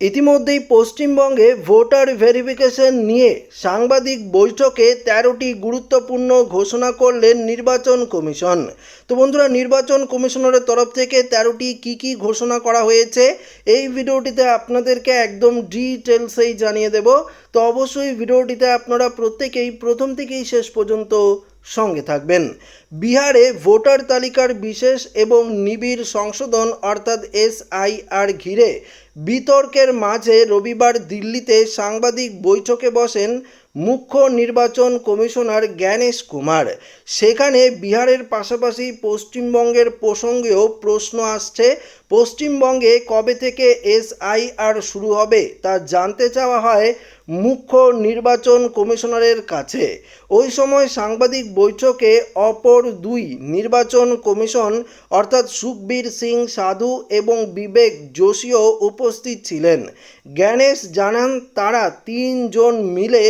ইতিমধ্যেই পশ্চিমবঙ্গে voter verification নিয়ে সাংবাদিক বৈঠকে তেরোটি গুরুত্বপূর্ণ ঘোষণা করলেন নির্বাচন কমিশন। তো বন্ধুরা, নির্বাচন কমিশনারের তরফ থেকে তেরোটি কি কি ঘোষণা করা হয়েছে, এই ভিডিওটিতে আপনাদেরকে একদম ডিটেলসেই জানিয়ে দেব। তো অবশ্যই ভিডিওটিতে আপনারা প্রত্যেকেই প্রথম থেকেই শেষ পর্যন্ত সঙ্গে থাকবেন। বিহারে ভোটার তালিকার বিশেষ এবং নিবিড় সংশোধন অর্থাৎ এসআইআর ঘিরে বিতর্কের মাঝে রবিবার দিল্লিতে সাংবাদিক বৈঠকে বসেন মুখ্য নির্বাচন কমিশনার জ্ঞানেশ কুমার। সেখানে বিহারের পাশাপাশি পশ্চিমবঙ্গের প্রসঙ্গেও প্রশ্ন আসছে, পশ্চিমবঙ্গে কবে থেকে এসআইআর শুরু হবে তা জানতে চাওয়া হয় মুখ্য নির্বাচন কমিশনারের কাছে। ওই সময় সাংবাদিক বৈঠকে অপর দুই নির্বাচন কমিশন, অর্থাৎ সুখবীর সিং সাধু এবং বিবেক যোশীও উপস্থিত ছিলেন। জ্ঞানেশ জানান, তারা তিনজন মিলে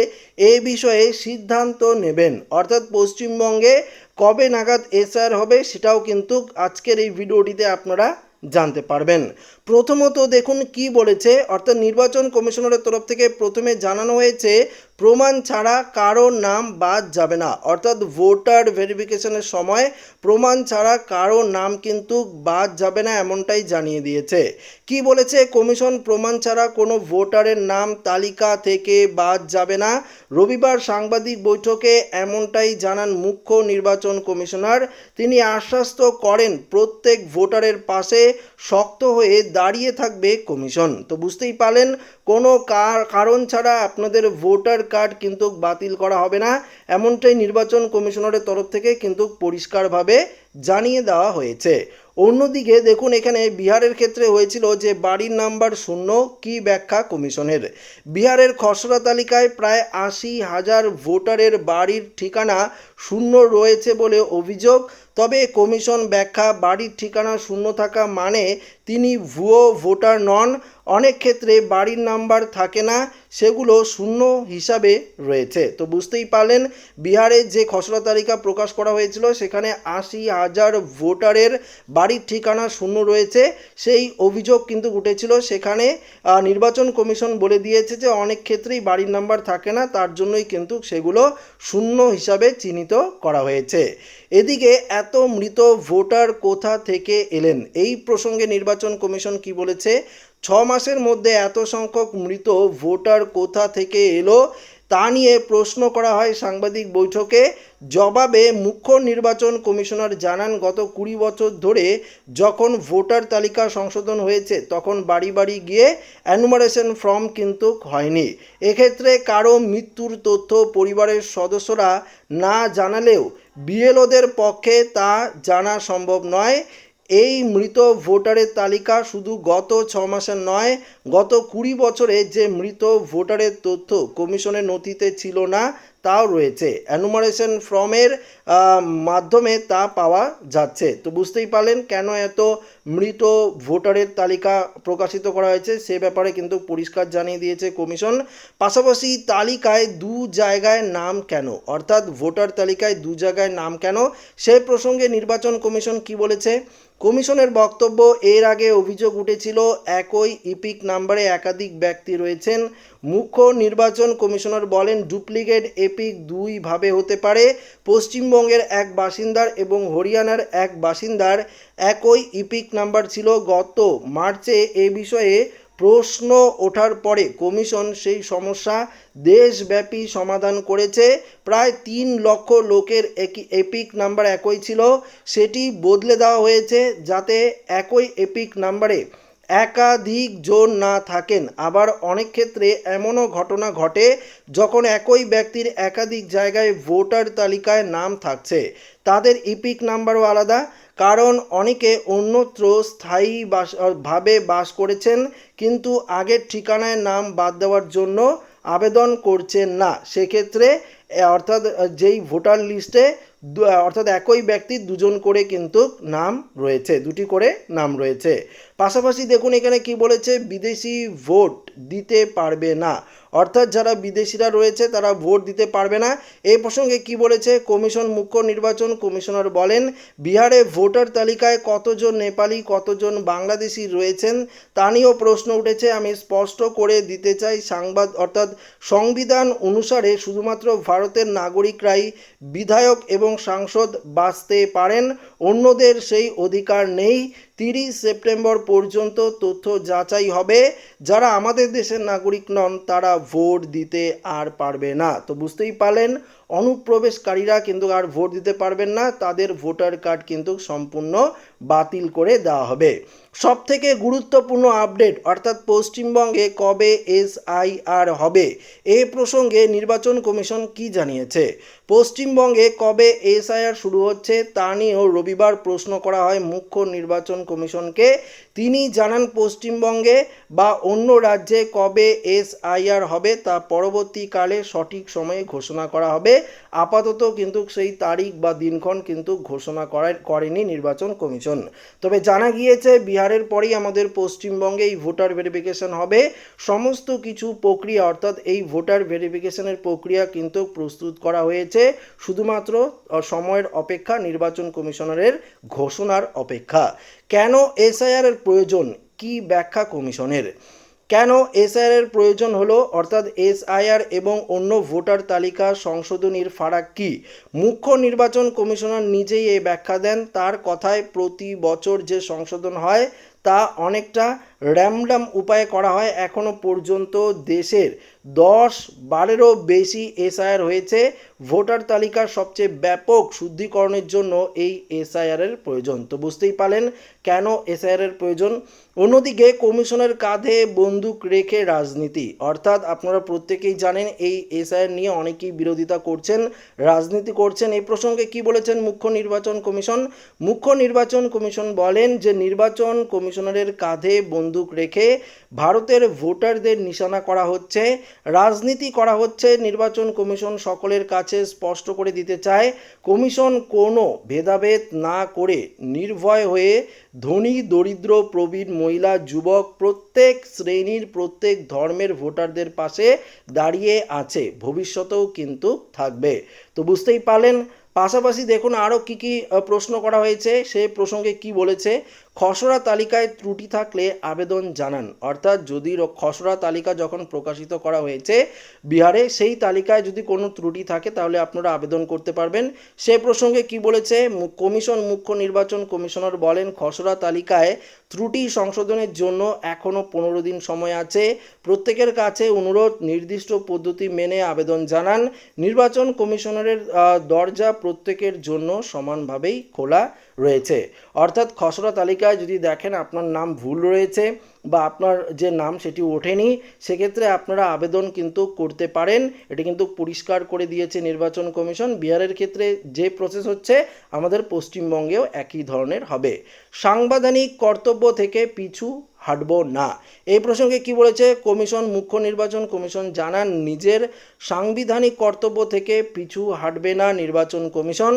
এ বিষয়ে সিদ্ধান্ত নেবেন। অর্থাৎ পশ্চিমবঙ্গে কবে নাগাদ এসআর হবে সেটাও কিন্তু আজকের এই ভিডিওটিতে আপনারা জানতে পারবেন। প্রথমত দেখুন কি বলেছে, অর্থাৎ নির্বাচন কমিশনারের তরফ থেকে প্রথমে জানানো হয়েছে, প্রমাণ ছাড়া কারও নাম বাদ যাবে না। অর্থাৎ ভোটার ভেরিফিকেশনের সময় প্রমাণ ছাড়া কারও নাম কিন্তু বাদ যাবে না এমনটাই জানিয়ে দিয়েছে। কি বলেছে, কমিশন প্রমাণ ছাড়া কোনো ভোটারের নাম তালিকা থেকে বাদ যাবে না। রবিবার সাংবাদিক বৈঠকে এমনটাই জানান মুখ্য নির্বাচন কমিশনার। তিনি আশ্বস্ত করেন, প্রত্যেক ভোটারের পাশে শক্ত হয়ে দাঁড়িয়ে থাকবে কমিশন। তো বুঝতেই পারলেন, কোনো কার- কারণ ছাড়া আপনাদের ভোটার কার্ড কিন্তু বাতিল করা হবে না। এমনটাই নির্বাচন কমিশনারের তরফ থেকে কিন্তু পরিষ্কারভাবে জানিয়ে দেওয়া হয়েছে। অন্যদিকে দেখুন, এখানে বিহারের ক্ষেত্রে হয়েছিল যে বাড়ির নাম্বার শূন্য, কি ব্যাখ্যা কমিশনের? বিহারের খসড়া তালিকায় প্রায় আশি হাজার ভোটারের বাড়ির ঠিকানা শূন্য রয়েছে বলে অভিযোগ। তবে কমিশন ব্যাখ্যা বাড়ির ঠিকানা শূন্য থাকা মানে তিনি ভুয়ো ভোটার নন। অনেক ক্ষেত্রে বাড়ির নাম্বার থাকে না, সেগুলো শূন্য হিসাবে রয়েছে। তো বুঝতেই পারলেন, বিহারে যে খসড়া তালিকা প্রকাশ করা হয়েছিল, সেখানে আশি হাজার ভোটারের বাড়ির ঠিকানা শূন্য রয়েছে। সেই অভিযোগ কিন্তু উঠেছিল। সেখানে নির্বাচন কমিশন বলে দিয়েছে যে অনেক ক্ষেত্রেই বাড়ির নাম্বার থাকে না, তার জন্যই কিন্তু সেগুলো শূন্য হিসাবে চিহ্নিত করা হয়েছে। এদিকে এত মৃত ভোটার কোথা থেকে এলেন? এই প্রসঙ্গে নির্বাচন কমিশন কি বলেছে? ছ মাসের মধ্যে এত সংখ্যক মৃত ভোটার কোথা থেকে এলো? তা নিয়ে প্রশ্ন করা হয় সাংবাদিক বৈঠকে। জবাবে মুখ্য নির্বাচন কমিশনার জানান, গত কুড়ি বছর ধরে যখন ভোটার তালিকা সংশোধন হয়েছে, তখন বাড়ি বাড়ি গিয়ে অ্যানুমারেশন ফর্ম কিন্তু হয়নি। এক্ষেত্রে কারও মৃত্যুর তথ্য পরিবারের সদস্যরা না জানালেও বিএলওদের পক্ষে তা জানা সম্ভব নয়। এই মৃত ভোটারের তালিকা শুধু গত ছ মাসের নয়, গত কুড়ি বছরে যে মৃত ভোটারের তথ্য কমিশনের নথিতে ছিল না তাও রয়েছে। অ্যানুমারেশন ফর্মের মাধ্যমে তা পাওয়া যাচ্ছে। তো বুঝতেই পারলেন কেন এত মৃত ভোটারের তালিকা প্রকাশিত করা হয়েছে, সে ব্যাপারে কিন্তু পরিষ্কার জানিয়ে দিয়েছে কমিশন। পাশাপাশি তালিকায় দু জায়গায় নাম কেন? অর্থাৎ ভোটার তালিকায় দু জায়গায় নাম কেন? সে প্রসঙ্গে নির্বাচন কমিশন কি বলেছে? কমিশনের বক্তব্য, এর আগে অভিযোগ উঠেছিল একই ইপিক নাম্বারে একাধিক ব্যক্তি রয়েছেন। মুখ্য নির্বাচন কমিশনার বলেন, ডুপ্লিকেট এপিক দুইভাবে হতে পারে। পশ্চিমবঙ্গের এক বাসিন্দার এবং হরিয়ানার এক বাসিন্দার একই ইপিক নাম্বার ছিল গত মার্চে। এ বিষয়ে প্রশ্ন ওঠার পরে কমিশন সেই সমস্যা দেশব্যাপী সমাধান করেছে। প্রায় তিন লক্ষ লোকের একই এপিক নাম্বার একই ছিল। সেটি বদলে দেওয়া হয়েছে যাতে একই এপিক নাম্বারে একাধিক জন না থাকেন। আবার অনেক ক্ষেত্রে এমনও ঘটনা ঘটে যখন একই ব্যক্তির একাধিক জায়গায় ভোটার তালিকায় নাম থাকছে। তাদের ইপিক নাম্বারও আলাদা, কারণ অনেকে অন্যত্র স্থায়ী বাস ভাবে বাস করেছেন, কিন্তু আগের ঠিকানায় নাম বাদ দেওয়ার জন্য আবেদন করছেন না। সেক্ষেত্রে অর্থাৎ যেই ভোটার লিস্টে অর্থাৎ একই ব্যক্তির দুজন করে কিন্তু নাম রয়েছে, দুটি করে নাম রয়েছে। পাশাপাশি দেখুন এখানে কি বলেছে, বিদেশি ভোট দিতে পারবে না। অর্থাৎ যারা বিদেশিরা রয়েছে, তারা ভোট দিতে পারবে না। এই প্রসঙ্গে কি বলেছে, কমিশন মুখ্য নির্বাচন কমিশনার বলেন, বিহারে ভোটার তালিকায় কতজন নেপালি, কতজন বাংলাদেশি রয়েছেন তা নিয়েও প্রশ্ন উঠেছে। আমি স্পষ্ট করে দিতে চাই, সাংবাদ অর্থাৎ সংবিধান অনুসারে শুধুমাত্র ভারতের নাগরিকরাই বিধায়ক এবং সাংসদ বাঁচতে পারেন। অন্যদের সেই অধিকার নেই। তিরিশ সেপ্টেম্বর পর্যন্ত তথ্য যাচাই হবে। যারা আমাদের দেশের নাগরিক নন, তারা ভোট দিতে আর পারবে না। তো বুঝতেই পারলেন অনুপ্রবেশকারীরা কিন্তু আর ভোট দিতে পারবেন না, তাদের ভোটার কার্ড কিন্তু সম্পূর্ণ বাতিল করে দেওয়া হবে। সব থেকে গুরুত্বপূর্ণ আপডেট, অর্থাৎ পশ্চিমবঙ্গে কবে এসআইআর হবে, এ প্রসঙ্গে নির্বাচন কমিশন কি জানিয়েছে? পশ্চিমবঙ্গে কবে এসআইআর শুরু হচ্ছে, তা নিয়েও রবিবার প্রশ্ন করা হয় মুখ্য নির্বাচন কমিশনকে। তিনি জানান, পশ্চিমবঙ্গে বা অন্য রাজ্যে কবে এসআইআর হবে, তা পরবর্তীকালে সঠিক সময়ে ঘোষণা করা হবে। আপাতত কিন্তু সেই তারিখ বা দিনক্ষণ কিন্তু ঘোষণা করা- করেনি নির্বাচন কমিশন। তবে জানা গিয়েছে, বিহারের পরেই আমাদের পশ্চিমবঙ্গে এই ভোটার ভেরিফিকেশন হবে। সমস্ত কিছু প্রক্রিয়া, অর্থাৎ এই ভোটার ভেরিফিকেশনের প্রক্রিয়া কিন্তু প্রস্তুত করা হয়েছে। শুধুমাত্র সময়ের অপেক্ষা, নির্বাচন কমিশনারের ঘোষণার অপেক্ষা। কেন এসআইআর এর প্রয়োজন? কি ব্যাখ্যা কমিশনের? কেন এসআইআর এর প্রয়োজন হলো? অর্থাৎ এসআইআর এবং অন্য ভোটার তালিকা সংশোধনীর ফারাক কি? মুখ্য নির্বাচন কমিশনার নিজেই এই ব্যাখ্যা দেন। তার কথায় প্রতি বছর যে সংশোধন হয় তা অনেকটা র্যামডাম উপায়ে করা হয় এখনও পর্যন্ত দেশের দশ বারেরও বেশি এসআইআর হয়েছে। ভোটার তালিকার সবচেয়ে ব্যাপক শুদ্ধিকরণের জন্য এই এসআইআরের প্রয়োজন। তো বুঝতেই পারলেন কেন এসআইআরের প্রয়োজন? অন্যদিকে কমিশনের কাঁধে বন্দুক রেখে রাজনীতি। অর্থাৎ আপনারা প্রত্যেকেই জানেন এই এসআইআর নিয়ে অনেকেই বিরোধিতা করছেন, রাজনীতি করছেন। এই প্রসঙ্গে কি বলেছেন মুখ্য নির্বাচন কমিশন? মুখ্য নির্বাচন কমিশন বলেন যে নির্বাচন কমিশনারের কাঁধে বন্দুক রেখে ভারতের ভোটারদের নিশানা করা হচ্ছে। রাজনীতি করা হচ্ছে। নির্বাচন কমিশন সকলের কাছে স্পষ্ট করে দিতে চায়, কমিশন কোনো ভেদাভেদ না করে নির্ভয় হয়ে ধনী, দরিদ্র, প্রবীণ মহিলা, যুবক প্রত্যেক শ্রেণির, প্রত্যেক ধর্মের ভোটারদের পাশে দাঁড়িয়ে আছে। ভবিষ্যতেও কিন্তু থাকবে। তো বুঝতেই পারলেন পাশাপাশি দেখুন আরও কী কী প্রশ্ন করা হয়েছে। সে প্রসঙ্গে কি বলেছে? খসড়া তালিকায় ত্রুটি থাকলে আবেদন জানান। অর্থাৎ যদি খসড়া তালিকা যখন প্রকাশিত করা হয়েছে বিহারে, সেই তালিকায় যদি কোনো ত্রুটি থাকে তাহলে আপনারা আবেদন করতে পারবেন। সে প্রসঙ্গে কি বলেছে? কমিশন, মুখ্য নির্বাচন কমিশনার বলেন, খসড়া তালিকায় ত্রুটি সংশোধনের জন্য এখনও পনেরো দিন সময় আছে। প্রত্যেকের কাছে অনুরোধ, নির্দিষ্ট পদ্ধতি মেনে আবেদন জানান। নির্বাচন কমিশনারের দরজা প্রত্যেকের জন্য সমানভাবেই খোলা রয়েছে। অর্থাৎ খসড়া তালিকায় যদি দেখেন আপনার নাম ভুল রয়েছে বা আপনার যে নাম সেটি ওঠেনি, সেক্ষেত্রে আপনারা আবেদন কিন্তু করতে পারেন। এটা কিন্তু পরিষ্কার করে দিয়েছে নির্বাচন কমিশন। বিহারের ক্ষেত্রে যে প্রসেস হচ্ছে, আমাদের পশ্চিমবঙ্গেও একই ধরনের হবে। সাংবিধানিক কর্তব্য থেকে পিছু হাঁটব না। এই প্রসঙ্গে কি বলেছে? কমিশন, মুখ্য নির্বাচন কমিশন জানান, নিজের সাংবিধানিক কর্তব্য থেকে পিছু হাঁটবে না নির্বাচন কমিশন।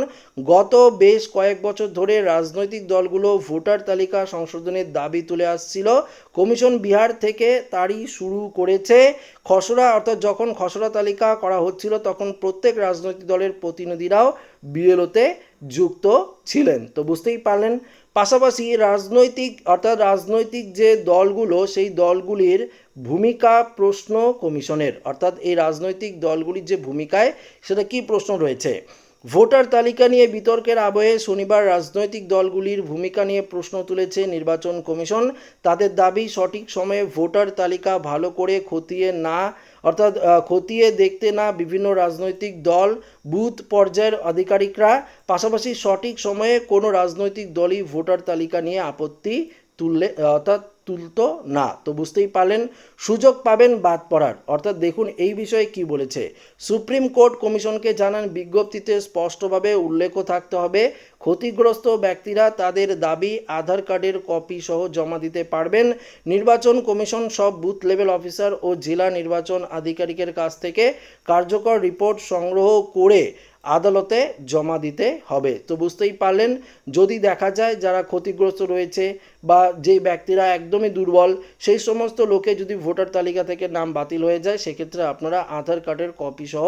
গত বেশ কয়েক বছর ধরে রাজনৈতিক দলগুলো ভোটার তালিকা সংশোধনের দাবি তুলে আসছিল। কমিশন বিহার থেকে তারই শুরু করেছে। খসড়া, অর্থাৎ যখন খসড়া তালিকা করা হচ্ছিল, তখন প্রত্যেক রাজনৈতিক দলের প্রতিনিধিরাও বিএলওতে যুক্ত ছিলেন। তো বুঝতেই পারলেন পাশাপাশি রাজনৈতিক, অর্থাৎ রাজনৈতিক যে দলগুলো, সেই দলগুলির ভূমিকা প্রশ্ন কমিশনের, অর্থাৎ এই রাজনৈতিক দলগুলির যে ভূমিকায় সেটা কি প্রশ্ন রয়েছে? ভোটার তালিকা নিয়ে বিতর্কের আবহে শনিবার রাজনৈতিক দলগুলির ভূমিকা নিয়ে প্রশ্ন তুলেছে নির্বাচন কমিশন। তাদের দাবি, সঠিক সময়ে ভোটার তালিকা ভালো করে খতিয়ে না অর্থাৎ খতিয়ে দেখতে না বিভিন্ন রাজনৈতিক দল, বুথ পর্যায়ের আধিকারিকরা, পাশাপাশি সঠিক সময়ে কোনো রাজনৈতিক দলই ভোটার তালিকা নিয়ে আপত্তি তুললে অর্থাৎ তুলতো না। তো বুঝতেই পারলেন, সুযোগ পাবেন বাদ পড়ার। অর্থাৎ দেখুন এই বিষয়ে কি বলেছে। সুপ্রিম কোর্ট কমিশনকে জানান, বিজ্ঞপ্তিতে স্পষ্টভাবে উল্লেখ থাকতে হবে, ক্ষতিগ্রস্ত ব্যক্তিরা তাদের দাবি আধার কার্ডের কপি সহ জমা দিতে পারবেন। নির্বাচন কমিশন সব বুথ লেভেল অফিসার ও জেলা নির্বাচন আধিকারিকের কাছ থেকে কার্যকর রিপোর্ট সংগ্রহ করে আদালতে জমা দিতে হবে। তো বুঝতেই পারলেন, যদি দেখা যায় যারা ক্ষতিগ্রস্ত রয়েছে বা যেই ব্যক্তিরা একদমই দুর্বল, সেই সমস্ত লোকে যদি ভোটার তালিকা থেকে নাম বাতিল হয়ে যায়, সেক্ষেত্রে আপনারা আধার কার্ডের কপিসহ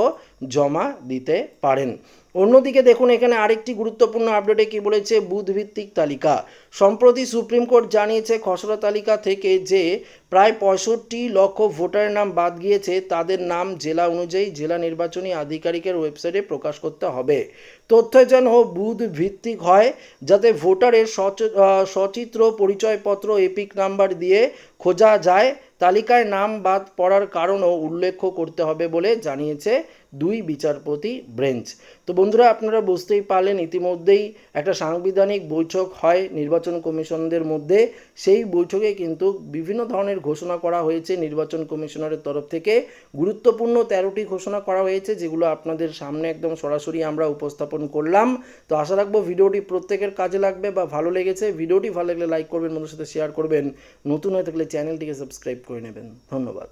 জমা দিতে পারেন। অন্যদিকে দেখুন, এখানে আরেকটি গুরুত্বপূর্ণ আপডেটে কি বলেছে বুথ ভিত্তিক তালিকা। সম্প্রতি সুপ্রিম কোর্ট জানিয়েছে খসড়া তালিকা থেকে যে প্রায় পঁয়ষট্টি লক্ষ ভোটারের নাম বাদ গিয়েছে, তাদের নাম জেলা অনুযায়ী জেলা নির্বাচনী আধিকারিকের ওয়েবসাইটে প্রকাশ করতে হবে। তথ্য যেন বুধ ভিত্তিক হয়, যাতে ভোটারের সচ- সচিত্র, পরিচয়পত্র, এপিক নাম্বার দিয়ে খোঁজা যায় তালিকায় নাম বাদ পড়ার কারণও উল্লেখ করতে হবে বলে জানিয়েছে দুই বিচারপতি ব্রেঞ্চ। তো বন্ধুরা, আপনারা বুঝতেই পারলেন, ইতিমধ্যেই একটা সাংবিধানিক বৈঠক হয় নির্বাচন কমিশনদের মধ্যে। সেই বৈঠকে কিন্তু বিভিন্ন ধরনের ঘোষণা করা হয়েছে নির্বাচন কমিশনারের তরফ থেকে। গুরুত্বপূর্ণ তেরোটি ঘোষণা করা হয়েছে, যেগুলো আপনাদের সামনে একদম সরাসরি আমরা উপস্থাপন করলাম। তো আশা রাখব ভিডিওটি প্রত্যেকের কাজে লাগবে বা ভালো লেগেছে। ভিডিওটি ভালো লাগলে লাইক করবেন বন্ধুর সাথে শেয়ার করবেন। নতুন হয়ে থাকলে চ্যানেলটিকে সাবস্ক্রাইব করে নেবেন। ধন্যবাদ।